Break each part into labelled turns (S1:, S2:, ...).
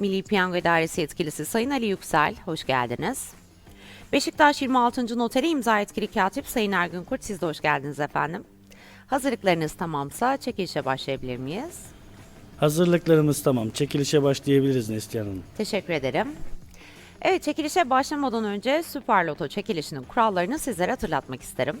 S1: Milli Piyango İdaresi Yetkilisi Sayın Ali Yüksel, hoş geldiniz. Beşiktaş 26. Noteri imza etkili katip Sayın Ergün Kurt, siz de hoş geldiniz efendim. Hazırlıklarınız tamamsa çekilişe başlayabilir miyiz?
S2: Hazırlıklarımız tamam. Çekilişe başlayabiliriz Neslihan Hanım.
S1: Teşekkür ederim. Evet, çekilişe başlamadan önce Süper Loto çekilişinin kurallarını sizlere hatırlatmak isterim.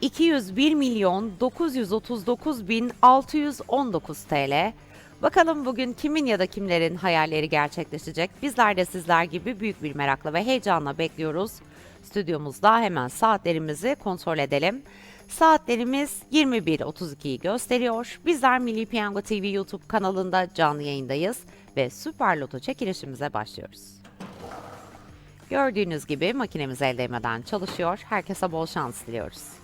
S1: 201 milyon 939 bin 619 TL. Bakalım bugün kimin ya da kimlerin hayalleri gerçekleşecek? Bizler de sizler gibi büyük bir merakla ve heyecanla bekliyoruz. Stüdyomuzda hemen saatlerimizi kontrol edelim. Saatlerimiz 21.32'yi gösteriyor. Bizler Milli Piyango TV YouTube kanalında canlı yayındayız ve Süper Loto çekilişimize başlıyoruz. Gördüğünüz gibi makinemiz el değmeden çalışıyor. Herkese bol şans diliyoruz.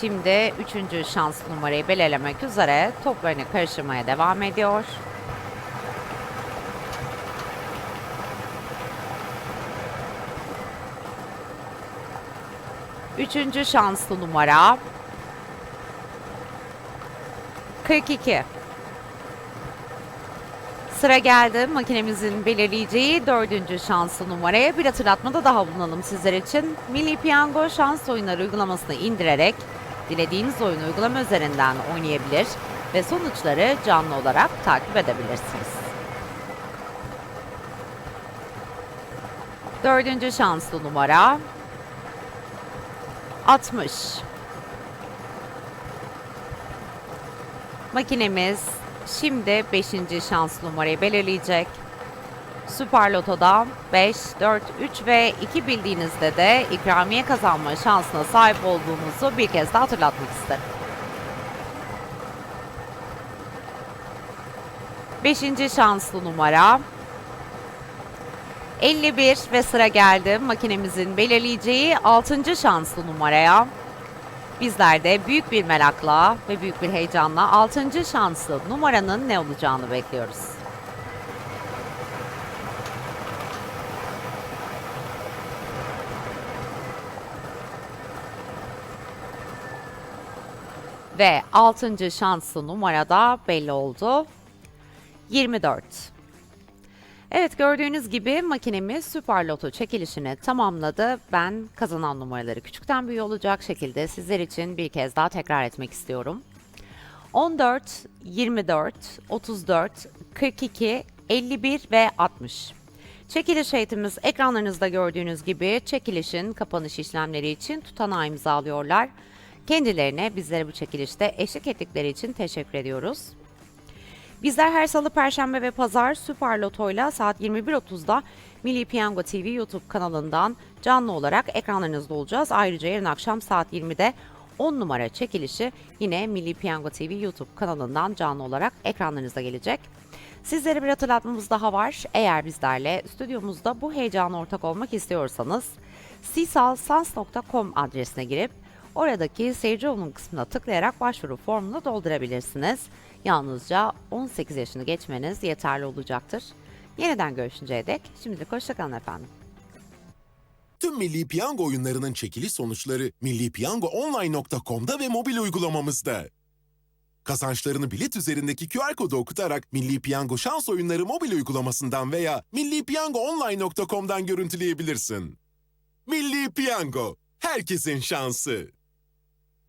S1: şimdi üçüncü şans numarayı belirlemek üzere toplarını karıştırmaya devam ediyor. Üçüncü şanslı numara 42. Sıra geldi makinemizin belirleyeceği dördüncü şanslı numaraya bir hatırlatmada daha bulunalım sizler için. Milli Piyango şans oyunları uygulamasını indirerek dilediğiniz oyunu uygulama üzerinden oynayabilir ve sonuçları canlı olarak takip edebilirsiniz. Dördüncü şanslı numara 60. Makinemiz şimdi 5. şans numarayı belirleyecek. Süper Loto'da 5, 4, 3 ve 2 bildiğinizde de ikramiye kazanma şansına sahip olduğunuzu bir kez daha hatırlatmak isterim. 5. şanslı numara 51 ve sıra geldi makinemizin belirleyeceği 6. şanslı numaraya. Bizler de büyük bir merakla ve büyük bir heyecanla 6. şanslı numaranın ne olacağını bekliyoruz. Ve 6. şanslı numarada belli oldu. 24. Evet gördüğünüz gibi makinemiz Süper Loto çekilişini tamamladı. Ben kazanan numaraları küçükten büyüğe olacak şekilde sizler için bir kez daha tekrar etmek istiyorum. 14, 24, 34, 42, 51 ve 60. Çekiliş heyetimiz ekranlarınızda gördüğünüz gibi çekilişin kapanış işlemleri için tutanağı imzalıyorlar. Kendilerine bizlere bu çekilişte eşlik ettikleri için teşekkür ediyoruz. Bizler her salı, perşembe ve pazar Süper Loto'yla saat 21.30'da Milli Piyango TV YouTube kanalından canlı olarak ekranlarınızda olacağız. Ayrıca yarın akşam saat 20'de 10 numara çekilişi yine Milli Piyango TV YouTube kanalından canlı olarak ekranlarınıza gelecek. Sizlere bir hatırlatmamız daha var. Eğer bizlerle stüdyomuzda bu heyecana ortak olmak istiyorsanız sisalsans.com adresine girip oradaki seyirci olun kısmına tıklayarak başvuru formunu doldurabilirsiniz. Yalnızca 18 yaşını geçmeniz yeterli olacaktır. Yeniden görüşünceye dek şimdilik hoşçakalın efendim.
S3: Tüm Milli Piyango oyunlarının çekiliş sonuçları millipiyangoonline.com'da ve mobil uygulamamızda. Kazançlarını bilet üzerindeki QR kodu okutarak Milli Piyango şans oyunları mobil uygulamasından veya millipiyangoonline.com'dan görüntüleyebilirsin. Milli Piyango, herkesin şansı.